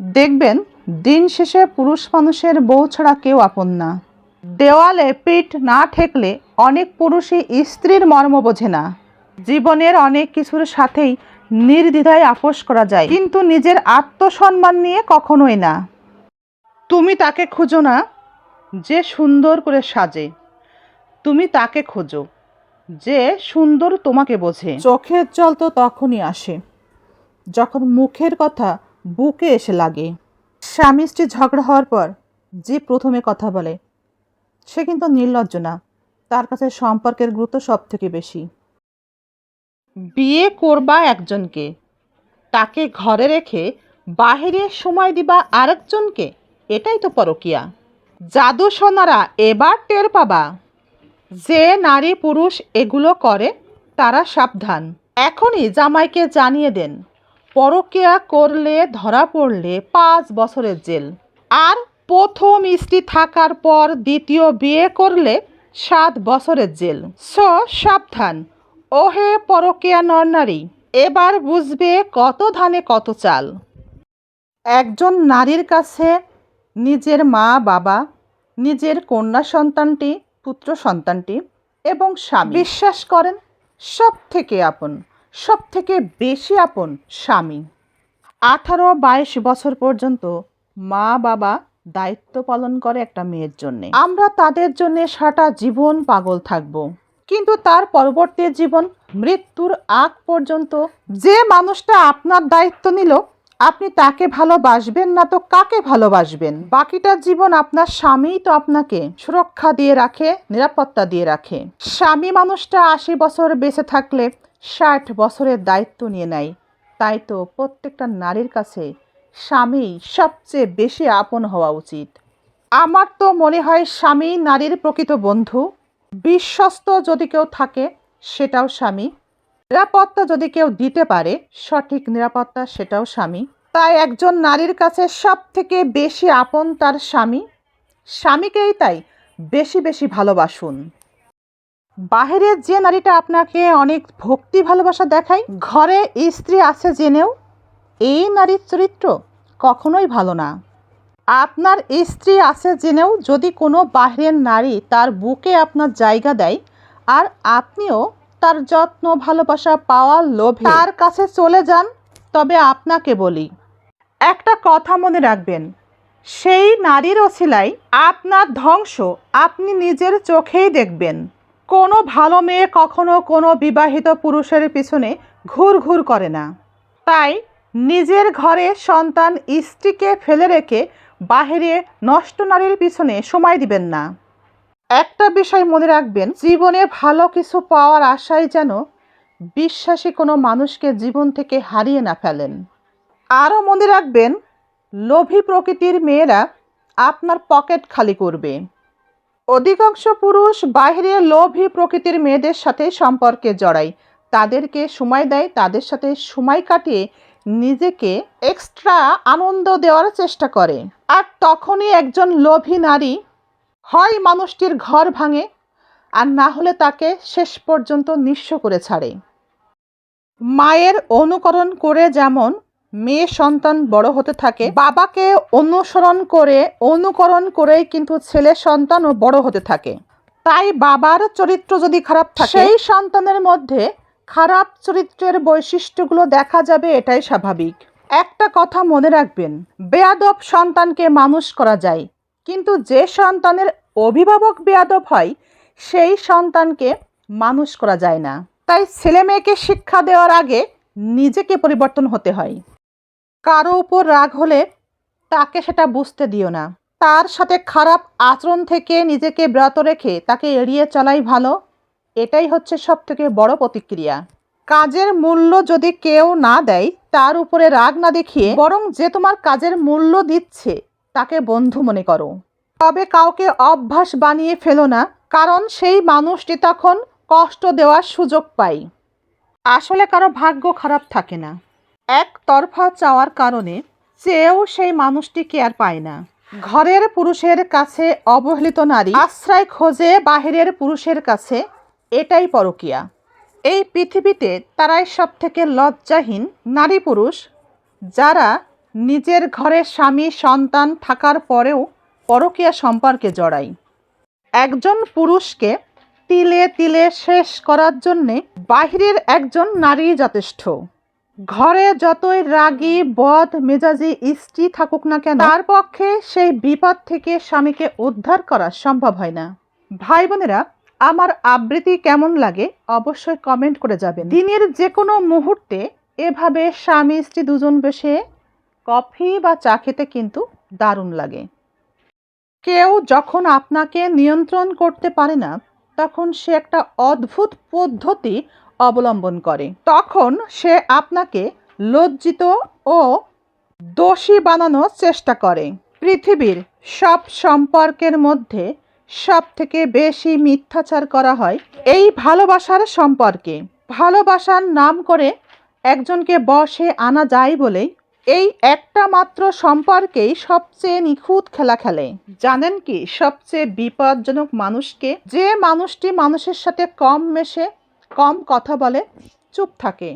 দেখবেন, দিন শেষে পুরুষ মানুষের বউ ছাড়া কেউ আপন না। দেওয়ালে পিঠ না ঠেকলে অনেক পুরুষই স্ত্রীর মর্ম বোঝে না। জীবনের অনেক কিছুর সাথেই নির্দ্বিধায় আপোষ করা যায়, কিন্তু নিজের আত্মসম্মান নিয়ে কখনোই না। তুমি তাকে খুঁজো না, যে সুন্দর করে সাজে। তুমি তাকে খোঁজো, যে সুন্দর তোমাকে বোঝে। চোখের জল তো তখনই আসে, যখন মুখের কথা বুকে এসে লাগে। স্বামী স্ত্রী ঝগড়া হওয়ার পর যে প্রথমে কথা বলে, সে কিন্তু নির্লজ্জ না। তার কাছে সম্পর্কের গুরুত্ব সব থেকে বেশি। বিয়ে করবা একজনকে, তাকে ঘরে রেখে বাহিরে সময় দিবা আরেকজনকে, এটাই তো পরকিয়া। জাদু সোনারা এবার টের পাবা। যে নারী পুরুষ এগুলো করে, তারা সাবধান। এখনই জামাইকে জানিয়ে দেন। পরকিয়া করলে ধরা পড়লে পাঁচ বছরের জেল। আর প্রথম স্ত্রী থাকার পর দ্বিতীয় বিয়ে করলে সাত বছরের জেল। স সাবধান। ওহে পরকিয়া নরনারী এবার বুঝবে কত ধানে কত চাল। একজন নারীর কাছে নিজের মা বাবা নিজের কন্যা সন্তানটি পুত্র সন্তানটি এবং স্বামী। বিশ্বাস করেন? সব থেকে আপন। সব থেকে বেশি আপন স্বামী। আঠারো বাইশ বছর পর্যন্ত মা বাবা দায়িত্ব পালন করে একটা মেয়ের জন্য। আমরা তাদের জন্য সারা জীবন পাগল থাকব। কিন্তু তার পরবর্তী জীবন মৃত্যুর আগ পর্যন্ত যে মানুষটা আপনার দায়িত্ব নিল, আপনি তাকে ভালোবাসবেন না তো কাকে ভালোবাসবেন? বাকিটা জীবন আপনার স্বামীই তো আপনাকে সুরক্ষা দিয়ে রাখে, নিরাপত্তা দিয়ে রাখে। স্বামী মানুষটা আশি বছর বেঁচে থাকলে ষাট বছরের দায়িত্ব নিয়ে নেয়। তাই তো প্রত্যেকটা নারীর কাছে স্বামী সবচেয়ে বেশি আপন হওয়া উচিত। আমার তো মনে হয় স্বামী নারীর প্রকৃত বন্ধু। বিশ্বস্ত যদি কেউ থাকে, সেটাও স্বামী। নিরাপত্তা যদি কেউ দিতে পারে, সঠিক নিরাপত্তা সেটাও স্বামী। তাই একজন নারীর কাছে সব থেকে বেশি আপন তার স্বামী। স্বামীকেই তাই বেশি বেশি ভালোবাসুন। বাহিরের যে নারীটা আপনাকে অনেক ভক্তি, ভালোবাসা দেখায়, ঘরে স্ত্রী আছে জেনেও এই নারীর চরিত্র কখনোই ভালো না। আপনার স্ত্রী আছে জেনেও যদি কোনো বাহিরের নারী তার বুকে আপনার জায়গা দেয় আর আপনিও তার যত্ন, ভালোবাসা পাওয়ার লোভে তার কাছে চলে যান, তবে আপনাকে বলি, একটা কথা মনে রাখবেন, সেই নারীর ওসিলায় আপনার ধ্বংস আপনি নিজের চোখেই দেখবেন। কোনো ভালো মেয়ে কখনো কোনো বিবাহিত পুরুষের পিছনে ঘুর ঘুর করে না। তাই নিজের ঘরে সন্তান স্ত্রীকে ফেলে রেখে বাহিরে নষ্ট নারীর পিছনে সময় দিবেন না। একটা বিষয় মনে রাখবেন, জীবনে ভালো কিছু পাওয়ার আশায় যেন বিশ্বাসী কোনো মানুষকে জীবন থেকে হারিয়ে না ফেলেন। আরও মনে রাখবেন, লোভী প্রকৃতির মেয়েরা আপনার পকেট খালি করবে। অধিকাংশ পুরুষ বাইরে লোভী প্রকৃতির মেয়েদের সাথে সম্পর্কে জড়ায় তাদেরকে সময় দেয়, তাদের সাথে সময় কাটিয়ে নিজেকে এক্সট্রা আনন্দ দেওয়ার চেষ্টা করে। আর তখনই একজন লোভী নারী হয় মানুষটির ঘর ভাঙে আর না হলে তাকে শেষ পর্যন্ত নিঃস্ব করে ছাড়ে। মায়ের অনুকরণ করে যেমন মেয়ে সন্তান বড় হতে থাকে, বাবাকে অনুসরণ করে, অনুকরণ করেই কিন্তু ছেলে সন্তানও বড় হতে থাকে। তাই বাবার চরিত্র যদি খারাপ থাকে, সেই সন্তানের মধ্যে খারাপ চরিত্রের বৈশিষ্ট্যগুলো দেখা যাবে, এটাই স্বাভাবিক। একটা কথা মনে রাখবেন, বেয়াদব সন্তানকে মানুষ করা যায়, কিন্তু যে সন্তানের অভিভাবক বেয়াদব হয়, সেই সন্তানকে মানুষ করা যায় না। তাই ছেলে মেয়েকে শিক্ষা দেওয়ার আগে নিজেকে পরিবর্তন হতে হয়। কারও উপর রাগ হলে তাকে সেটা বুঝতে দিও না। তার সাথে খারাপ আচরণ থেকে নিজেকে ব্রত রেখে তাকে এড়িয়ে চলাই ভালো, এটাই হচ্ছে সব থেকে বড় প্রতিক্রিয়া। কাজের মূল্য যদি কেউ না দেয়, তার উপরে রাগ না দেখিয়ে বরং যে তোমার কাজের মূল্য দিচ্ছে, তাকে বন্ধু মনে করো। তবে কাউকে অভ্যাস বানিয়ে ফেলো না, কারণ সেই মানুষটি তখন কষ্ট দেওয়ার সুযোগ পায়। আসলে কারও ভাগ্য খারাপ থাকে না। একতরফা চাওয়ার কারণে চেয়েও সেই মানুষটি কেয়ার পায় না। ঘরের পুরুষের কাছে অবহেলিত নারী আশ্রয় খোঁজে বাহিরের পুরুষের কাছে এটাই পরকিয়া। এই পৃথিবীতে তারাই সব থেকে লজ্জাহীন নারী পুরুষ, যারা নিজের ঘরে স্বামী, সন্তান থাকার পরেও পরকীয়া সম্পর্কে জড়ায়। একজন পুরুষকে তিলে তিলে শেষ করার জন্যে বাহিরের একজন নারী যথেষ্ট। ঘরে যতই রাগী, বদ, মেজাজি স্ত্রী থাকুক না কেন, তার পক্ষে সেই বিপদ থেকে স্বামীকে উদ্ধার করা সম্ভব হয় না। ভাই বোনেরা, আমার আবৃত্তি কেমন লাগে অবশ্যই কমেন্ট করে যাবেন। দিনের যে কোনো মুহূর্তে এভাবে স্বামী, স্ত্রী দুজন বসে কফি বা চা খেতে কিন্তু দারুণ লাগে। কেউ যখন আপনাকে নিয়ন্ত্রণ করতে পারে না, তখন সে একটা অদ্ভুত পদ্ধতি অবলম্বন করে। তখন সে আপনাকে লজ্জিত ও দোষী বানানোর চেষ্টা করে। পৃথিবীর সব সম্পর্কের মধ্যে সব থেকে বেশি মিথ্যাচার করা হয় এই ভালোবাসার সম্পর্কে। ভালোবাসার নাম করে একজনকে বসে আনা যায় বলেই এই একটা মাত্র সম্পর্কেই সবচেয়ে নিখুঁত খেলা খেলে। জানেন কি, সবচেয়ে বিপজ্জনক মানুষকে যে মানুষটি মানুষের সাথে কম মেশে কম কথা বলে চুপ থাকে।